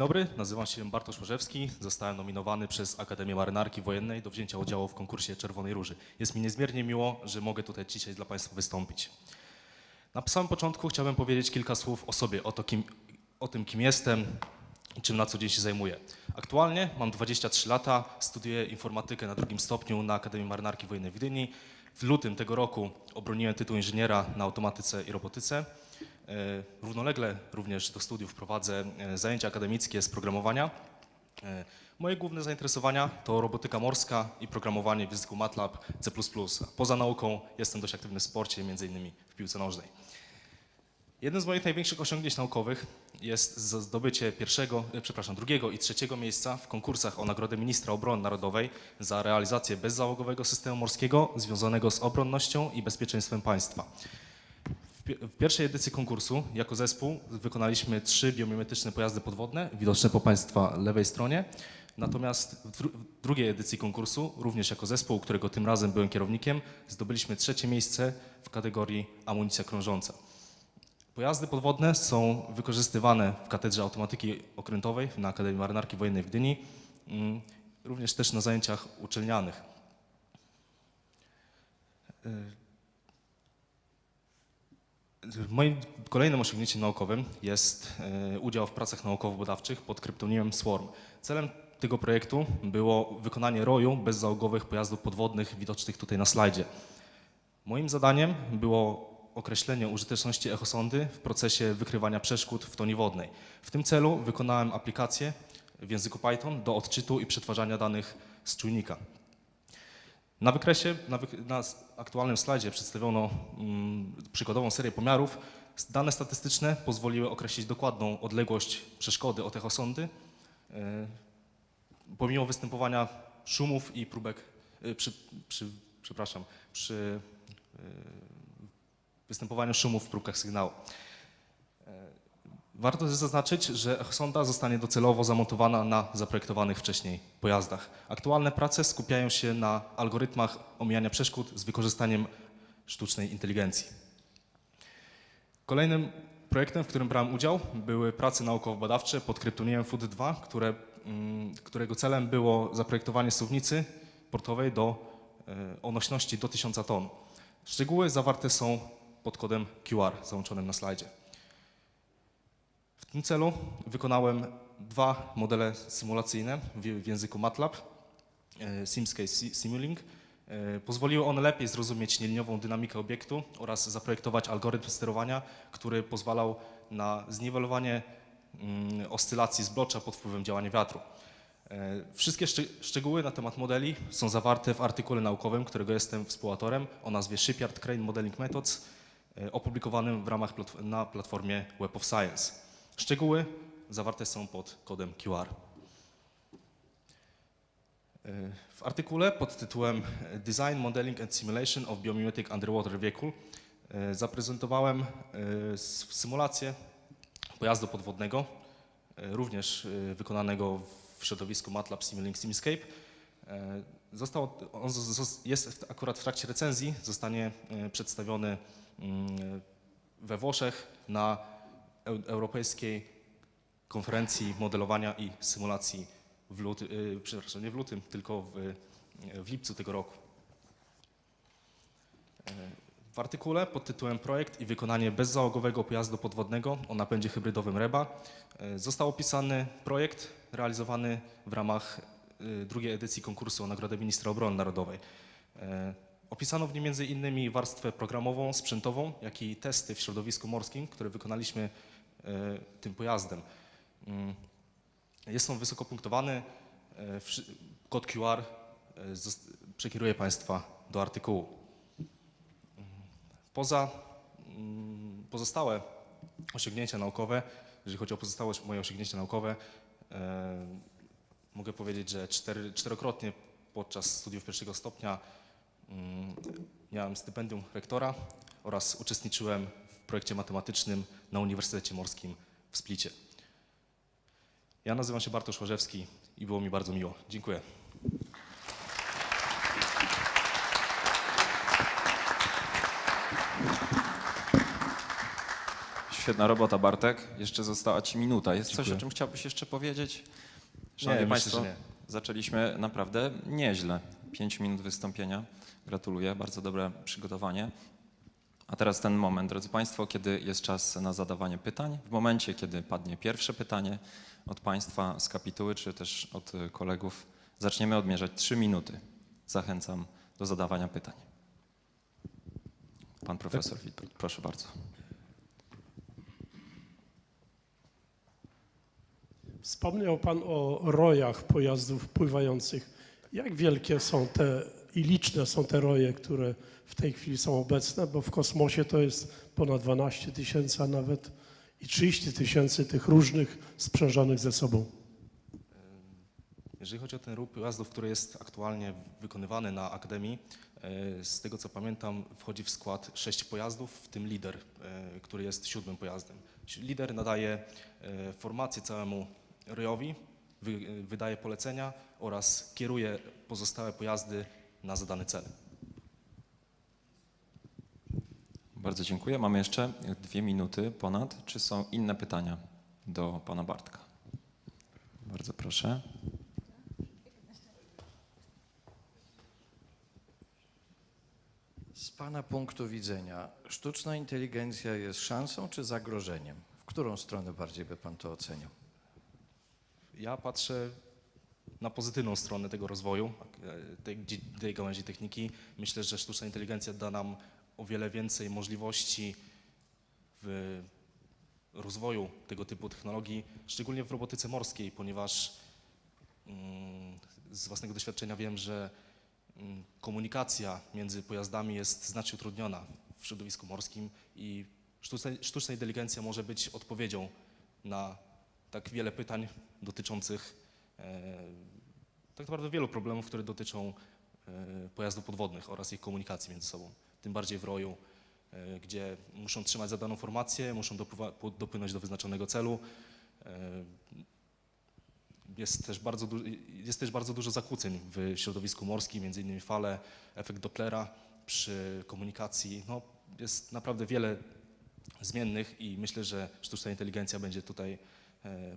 dobry, nazywam się Bartosz Łożewski. Zostałem nominowany przez Akademię Marynarki Wojennej do wzięcia udziału w konkursie Czerwonej Róży. Jest mi niezmiernie miło, że mogę tutaj dzisiaj dla Państwa wystąpić. Na samym początku chciałbym powiedzieć kilka słów o sobie, o, to, kim, o tym, kim jestem i czym na co dzień się zajmuję. Aktualnie mam 23 lata, studiuję informatykę na drugim stopniu na Akademii Marynarki Wojennej w Gdyni. W lutym tego roku obroniłem tytuł inżyniera na automatyce i robotyce. E, Równolegle również do studiów prowadzę e, zajęcia akademickie z programowania. E, Moje główne zainteresowania to robotyka morska i programowanie w języku MATLAB C++. Poza nauką jestem dość aktywny w sporcie, innymi w piłce nożnej. Jednym z moich największych osiągnięć naukowych jest zdobycie pierwszego, przepraszam, drugiego i trzeciego miejsca w konkursach o Nagrodę Ministra Obrony Narodowej za realizację bezzałogowego systemu morskiego związanego z obronnością i bezpieczeństwem państwa. W pi- W pierwszej edycji konkursu jako zespół wykonaliśmy trzy biomimetyczne pojazdy podwodne, widoczne po Państwa lewej stronie. Natomiast w dru- w drugiej edycji konkursu, również jako zespół, którego tym razem byłem kierownikiem, zdobyliśmy trzecie miejsce w kategorii amunicja krążąca. Pojazdy podwodne są wykorzystywane w Katedrze Automatyki Okrętowej na Akademii Marynarki Wojennej w Gdyni, mm, również też na zajęciach uczelnianych. Moim kolejnym osiągnięciem naukowym jest e, udział w pracach naukowo-badawczych pod kryptonimem SWORM. Celem tego projektu było wykonanie roju bezzałogowych pojazdów podwodnych widocznych tutaj na slajdzie. Moim zadaniem było określenie użyteczności echosondy w procesie wykrywania przeszkód w toni wodnej. W tym celu wykonałem aplikację w języku Python do odczytu i przetwarzania danych z czujnika. Na wykresie, na, wyk- na aktualnym slajdzie przedstawiono mm, przykładową serię pomiarów. Dane statystyczne pozwoliły określić dokładną odległość przeszkody od echosondy, e, pomimo występowania szumów i próbek, e, przy, przy, przepraszam, przy e, występowaniu szumów w próbkach sygnału. Warto zaznaczyć, że sonda zostanie docelowo zamontowana na zaprojektowanych wcześniej pojazdach. Aktualne prace skupiają się na algorytmach omijania przeszkód z wykorzystaniem sztucznej inteligencji. Kolejnym projektem, w którym brałem udział, były prace naukowo-badawcze pod kryptonimem FUD-2, które, mm, którego celem było zaprojektowanie suwnicy portowej do, e, o nośności do 1000 ton. Szczegóły zawarte są pod kodem QR załączonym na slajdzie. W tym celu wykonałem dwa modele symulacyjne w, języku MATLAB, e, Simscape Si- Simulink. E, Pozwoliły one lepiej zrozumieć nieliniową dynamikę obiektu oraz zaprojektować algorytm sterowania, który pozwalał na zniwelowanie mm, oscylacji zblocza pod wpływem działania wiatru. E, Wszystkie szczegóły na temat modeli są zawarte w artykule naukowym, którego jestem współautorem o nazwie Shipyard Crane Modeling Methods, opublikowanym w ramach na platformie Web of Science. Szczegóły zawarte są pod kodem QR. E, W artykule pod tytułem Design, Modeling and Simulation of Biomimetic Underwater Vehicle e, zaprezentowałem e, symulację pojazdu podwodnego, również wykonanego w środowisku MATLAB Simulink Simscape. Został, on jest akurat w trakcie recenzji, zostanie przedstawiony mm, we Włoszech na Europejskiej Konferencji Modelowania i Symulacji w lutym, przepraszam, nie w lutym, tylko w, w lipcu tego roku. E, W artykule pod tytułem Projekt i wykonanie bezzałogowego pojazdu podwodnego o napędzie hybrydowym REBA e, został opisany projekt realizowany w ramach e, drugiej edycji konkursu o Nagrodę Ministra Obrony Narodowej. E, Opisano w nim m.in. warstwę programową, sprzętową, jak i testy w środowisku morskim, które wykonaliśmy tym pojazdem. Mm, Jest on wysoko punktowany. e, Kod QR e, przekieruję Państwa do artykułu. Mm, Poza mm, pozostałe osiągnięcia naukowe, jeżeli chodzi o pozostałe moje osiągnięcia naukowe, e, mogę powiedzieć, że cztery, czterokrotnie podczas studiów pierwszego stopnia miałem stypendium rektora oraz uczestniczyłem projekcie matematycznym na Uniwersytecie Morskim w Splicie. Ja nazywam się Bartosz Łożewski i było mi bardzo miło. Dziękuję. Świetna robota, Bartek. Jeszcze została Ci minuta. Jest coś, Dziękuję. o czym chciałbyś jeszcze powiedzieć? Szanowni myślę, Państwo, nie. zaczęliśmy naprawdę nieźle. Pięć minut wystąpienia. Gratuluję, bardzo dobre przygotowanie. A teraz ten moment, drodzy Państwo, kiedy jest czas na zadawanie pytań. W momencie, kiedy padnie pierwsze pytanie od Państwa z kapituły, czy też od kolegów, zaczniemy odmierzać trzy minuty. Zachęcam do zadawania pytań. Pan profesor Witbert, proszę bardzo. Wspomniał Pan o rojach pojazdów pływających. Jak wielkie są te i liczne są te roje, które w tej chwili są obecne? Bo w kosmosie to jest ponad 12 tysięcy, a nawet i 30 tysięcy tych różnych sprzężonych ze sobą. Jeżeli chodzi o ten ruch pojazdów, który jest aktualnie wykonywany na Akademii, e, z tego co pamiętam, wchodzi w skład sześć pojazdów, w tym lider, e, który jest siódmym pojazdem. Lider nadaje e, formację całemu rojowi, wy- wydaje polecenia oraz kieruje pozostałe pojazdy na zadany cel. Bardzo dziękuję. Mamy jeszcze dwie minuty ponad. Czy są inne pytania do pana Bartka? Bardzo proszę. Z Pana punktu widzenia, sztuczna inteligencja jest szansą czy zagrożeniem? W którą stronę bardziej by Pan to oceniał? Ja patrzę na pozytywną stronę tego rozwoju, e, tej, tej gałęzi techniki. Myślę, że sztuczna inteligencja da nam o wiele więcej możliwości w rozwoju tego typu technologii, szczególnie w robotyce morskiej, ponieważ mm, z własnego doświadczenia wiem, że mm, komunikacja między pojazdami jest znacznie utrudniona w środowisku morskim i sztuczna, sztuczna inteligencja może być odpowiedzią na tak wiele pytań dotyczących tak naprawdę wielu problemów, które dotyczą e, pojazdów podwodnych oraz ich komunikacji między sobą. Tym bardziej w roju, e, gdzie muszą trzymać zadaną formację, muszą dopłynąć do wyznaczonego celu. E, jest też, bardzo jest też bardzo dużo zakłóceń w środowisku morskim, między innymi fale, efekt Dopplera przy komunikacji. No, jest naprawdę wiele zmiennych i myślę, że sztuczna inteligencja będzie tutaj e,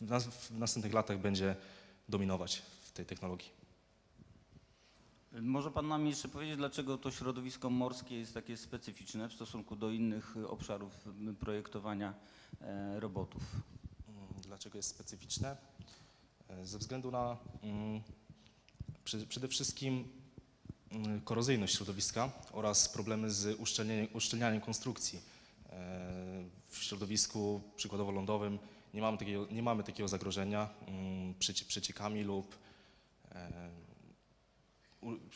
w, nas, w następnych latach będzie dominować w tej technologii. Może Pan nam jeszcze powiedzieć, dlaczego to środowisko morskie jest takie specyficzne w stosunku do innych obszarów projektowania e, robotów? Mm, Dlaczego jest specyficzne? E, Ze względu na mm, przede wszystkim mm, korozyjność środowiska oraz problemy z uszczelnieniem, uszczelnianiem konstrukcji. E, W środowisku przykładowo lądowym nie mamy takiego, nie mamy takiego zagrożenia mm, przeci, przeciekami lub e,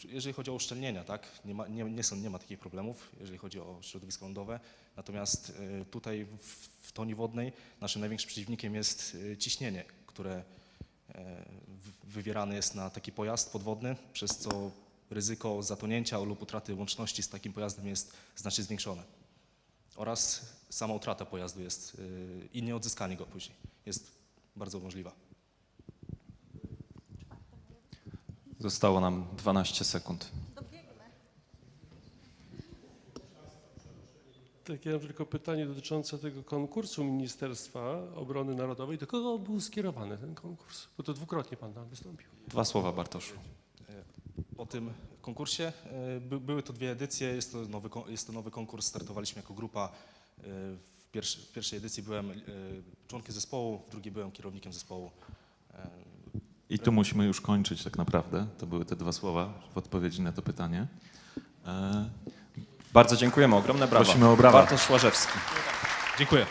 jeżeli chodzi o uszczelnienia, tak, nie ma, nie, nie, są, nie ma takich problemów, jeżeli chodzi o środowisko lądowe. Natomiast e, tutaj w, w toni wodnej naszym największym przeciwnikiem jest e, ciśnienie, które wywierane jest na taki pojazd podwodny, przez co ryzyko zatonięcia lub utraty łączności z takim pojazdem jest znacznie zwiększone. Oraz sama utrata pojazdu jest e, i nieodzyskanie go później jest bardzo możliwa. Zostało nam 12 sekund. Tak, ja mam tylko pytanie dotyczące tego konkursu Ministerstwa Obrony Narodowej. Do kogo był skierowany ten konkurs? Bo to dwukrotnie Pan tam wystąpił. Dwa słowa, Bartoszu. O tym konkursie. E, By, były to dwie edycje, jest to, nowy, jest to nowy konkurs, startowaliśmy jako grupa. E, W, pierwszy, w pierwszej edycji byłem e, członkiem zespołu, w drugiej byłem kierownikiem zespołu. I tu musimy już kończyć tak naprawdę. To były te dwa słowa w odpowiedzi na to pytanie. Bardzo dziękujemy, ogromne brawa. Prosimy o brawa. Bartosz Łażewski. Dziękuję.